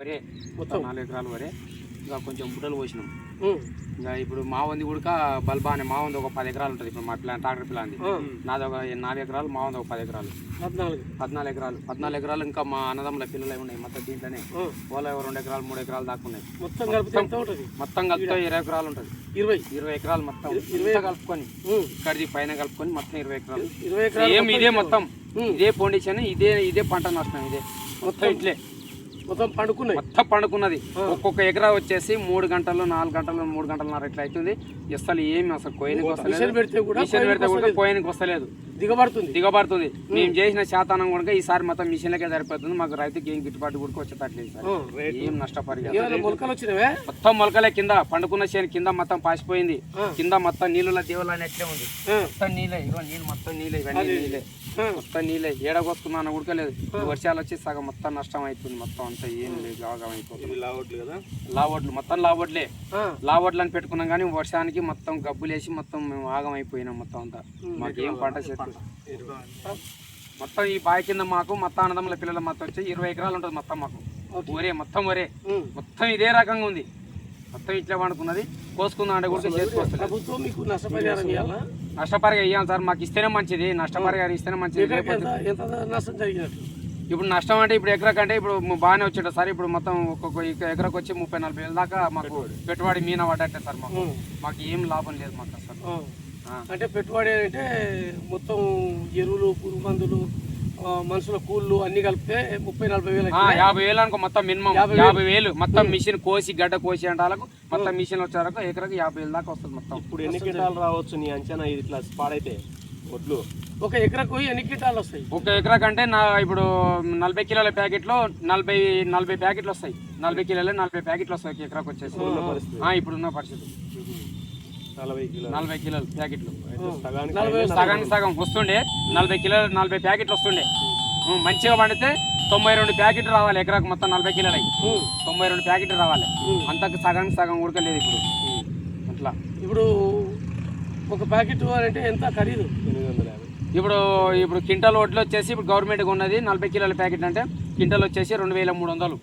వరే మొత్తం నాలుగు ఎకరాలు వరే. ఇంకా కొంచెం బుట్టలు పోసినాం. ఇంకా ఇప్పుడు మా వంది కూడా బల్బా అనే మా వంది ఒక పది ఎకరాలు ఉంటుంది. ఇప్పుడు మా ప్లాన్ ట్రాక్టర్ ప్లాన్ నాది ఒక నాలుగు ఎకరాలు మా వంది ఒక పది ఎకరాలు. పద్నాలుగు. పద్నాలుగు ఎకరాలు. పద్నాలుగు ఎకరాలు ఇంకా మా అన్నదమ్ముల పిల్లలు ఉన్నాయి? మొత్తం దీంట్లోనే. వాళ్ళ రెండు ఎకరాలు మూడు ఎకరాలు దాకా ఉన్నాయి. మొత్తం ఉంటుంది? మొత్తం కలిపితే ఇరవై ఎకరాలు ఉంటుంది. ఇరవై. ఇరవై ఎకరాలు మొత్తం. ఇరవై- కలుపుకొని ఇక్కడిది పైన కలుపుకొని మొత్తం ఇరవై ఎకరాలు. ఇరవై ఎకరాలు ఏం ఇదే మొత్తం. ఇదే పొండిషన్ ఇదే ఇదే పంట నష్టం ఇదే. మొత్తం. ఇట్లే. మొత్తం పండుకున్నాయి. మొత్తం పండుకున్నది. ఒక్కొక్క ఎకరా వచ్చేసి మూడు గంటలు నాలుగు గంటలు మూడు గంటలన్నర ఇట్లా అవుతుంది. అసలు ఏమి అసలు కోయనికి వస్తలేదు. పెడితే కూడా మిషన్ పెడితే కూడా కోయనికి వస్తలేదు. దిగబడుతుంది. దిగబడుతుంది. మేము. చేసిన శాతానం కూడా ఈసారి మొత్తం మిషన్లకే సరిపోతుంది. మాకు రైతుకి ఏం గిట్టుబాటు కూడా వచ్చేటట్లేదు సార్. ఏం నష్టపరి ఏమైనా మొలకలు వచ్చినవే మొత్తం మొలకలే కింద పండుకున్న చేను కింద మొత్తం పాసిపోయింది. కింద మొత్తం నీళ్ళ దేవుళ్ళు అట్లే ఉంది. మొత్తం నీళ్ళే ఇగో నీళ్ళు మొత్తం నీళ్ళే ఇవన్నీ నీళ్ళే. మొత్తం నీళ్ళే. ఏడగొస్తున్నాను ఉడకలేదు వర్షాలు వచ్చి సగం మొత్తం నష్టం అవుతుంది మొత్తం అంతా ఏం లేదు గాగం అయిపోతుంది. లావట్లు కదా? లావడ్లు మొత్తం లావడ్లే. ఆ, లావడ్లు అని పెట్టుకున్నాం కానీ వర్షానికి మొత్తం గబ్బులేసి మొత్తం మేము ఆగం అయిపోయినాం మొత్తం అంతా. మాకు ఏం పంట చెట్టు మొత్తం ఈ బావి కింద మాకు మొత్తం అన్నదమ్ముల పిల్లల మొత్తం వచ్చి ఇరవై ఎకరాలు ఉంటుంది మొత్తం మాకు. ఒరే మొత్తం ఒరే. మొత్తం ఇదే రకంగా ఉంది. మొత్తం ఇట్లా పండుకున్నది. కోసుకుందాం అంటే కూడా ఇవ్వాలా నష్టపరిగా ఇయ్యాం సార్. మాకు ఇస్తేనే మంచిది. నష్టపరిగా ఇస్తేనే మంచిది. ఇప్పుడు నష్టం అంటే ఇప్పుడు ఎకరా కంటే ఇప్పుడు బాగానే వచ్చాడు సార్. ఇప్పుడు మొత్తం ఒక్కొక్క ఎక- ఎకరాకు వచ్చి ముప్పై నలభై వేల దాకా మాకు పెట్టుబడి. మీన పడ్డట్టే సార్ మాకు. మాకు ఏం లాభం లేదు మాకు. ఆ. అంటే పెట్టుబడి అంటే మొత్తం ఎరువులు పురుగు మందులు మనుషుల కూళ్ళు అన్ని కలిపితే ముప్పై నలభై వేలు యాభై వేలు అనుకో మొత్తం మినిమం. యాభై వేలు. మొత్తం మిషన్ కోసి గడ్డ కోసి అంటే మొత్తం మిషన్ వచ్చే వరకు ఎకరకు యాభై వేలు దాకా వస్తుంది మొత్తం. ఇప్పుడు ఎన్ని క్వింటాలు రావచ్చు నీ అంచనా ఇది ఇట్లా పాడైతే? ఒడ్లు. ఒక ఎకరకు ఎన్ని క్వింటాలు వస్తాయి? ఒక ఎకరా కంటే నా ఇప్పుడు నలభై కిలోల ప్యాకెట్లో నలభై నలభై ప్యాకెట్లు వస్తాయి. నలభై కిలోలు నలభై ప్యాకెట్లు వస్తాయి ఒక ఎకరాకు వచ్చేసి. ఇప్పుడున్న పరిస్థితి. నలభై కిలో నలభై కిలోలు ప్యాకెట్లు. సగానికి సగం వస్తుండే నలభై కిలోలు నలభై ప్యాకెట్లు వస్తుండే. మంచిగా పండితే తొంభై రెండు ప్యాకెట్లు రావాలి ఎకరాకు మొత్తం నలభై కిలోలు తొంభై రెండు ప్యాకెట్లు రావాలి. అంతకు సగానికి సగం ఉడకలేదు ఇప్పుడు. అట్లా. ఇప్పుడు ఒక ప్యాకెట్ అంటే ఎంత ఖరీదు? ఇప్పుడు ఇప్పుడు క్వింటల్ వడ్లు వచ్చేసి ఇప్పుడు గవర్నమెంట్ ఉన్నది నలభై కిలోల ప్యాకెట్ అంటే క్వింటల్ వచ్చేసి రెండు వేల మూడు వందలు.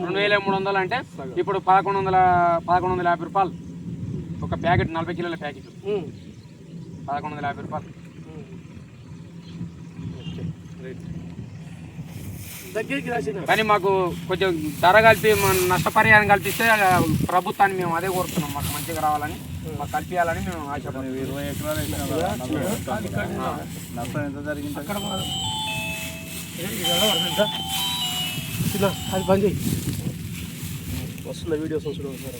రెండు వేల మూడు వందలు అంటే ఇప్పుడు పదకొండు వందల పదకొండు వందల యాభై రూపాయలు. ఒక ప్యాకెట్ నలభై కిలోల ప్యాకెట్. పదకొండు వందల యాభై రూపాయలు. కానీ మాకు కొంచెం ధర కలిపి మన నష్టపరిహారం కల్పిస్తే ప్రభుత్వాన్ని మేము అదే కోరుతున్నాం. మాకు మంచిగా రావాలని మాకు కల్పించాలని మేము ఆశపడుతున్నాం. ఇరవై ఎకరాలు నష్టం ఎంత జరిగింది అది బంద్ చేయి. వస్తున్న వీడియోస్ చూడండి సార్